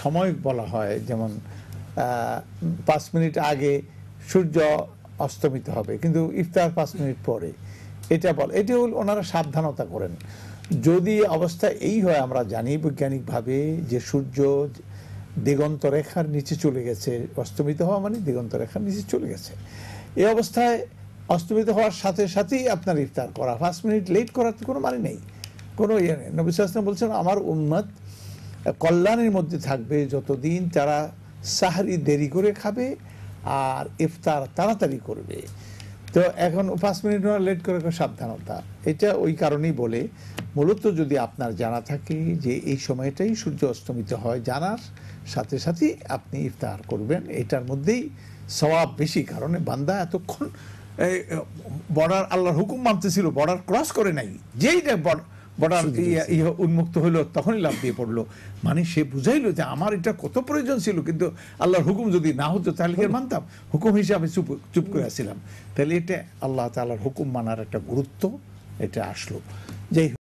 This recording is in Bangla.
সময় বলা হয়, যেমন পাঁচ মিনিট আগে সূর্য অস্তমিত হবে, কিন্তু ইফতার পাঁচ মিনিট পরে। এটা বল, এটা হল ওনারা সাবধানতা করেন। যদি অবস্থা এই হয়, আমরা জানি বৈজ্ঞানিকভাবে যে সূর্য দিগন্ত রেখার নিচে চলে গেছে, অস্তমিত হওয়া মানে দিগন্ত রেখার নিচে চলে গেছে। এই অবস্থায় অস্তমিত হওয়ার সাথে সাথেই আপনার ইফতার করা। পাঁচ মিনিট লেট করার তো কোনো মানে নেই। কোনো ইয়ে নেই। নবী বলছেন, আমার উম্মত কল্যাণের মধ্যে থাকবে যতদিন তারা সাহারি দেরি করে খাবে আর ইফতার তাড়াতাড়ি করবে। তো এখন পাঁচ মিনিট লেট করে সাবধানতা। এটা ওই কারণেই বলে, মূলত যদি আপনার জানা থাকে যে এই সময়টাই সূর্য অস্তমিত হয় জানার সাথে সাথে আপনি ইফতার করবেন। এটার মধ্যেই স্বভাব বেশি, কারণে বান্দা এতক্ষণ বর্ডার আল্লাহর হুকুম মানতেছিল, বর্ডার ক্রস করে নাই। যেই বর্ডার উন্মুক্ত হইল তখনই লাভ দিয়ে পড়ল। মানে সে বুঝাইলো যে আমার এটা কত প্রয়োজন ছিল কিন্তু আল্লাহর হুকুম যদি না হতো তাহলে কি মানতাম? হুকুম হিসাবে চুপ চুপ করে আসছিলাম তাহলে এটা আল্লাহ তাল্লাহার হুকুম মানার একটা গুরুত্ব এটা আসলো। যেই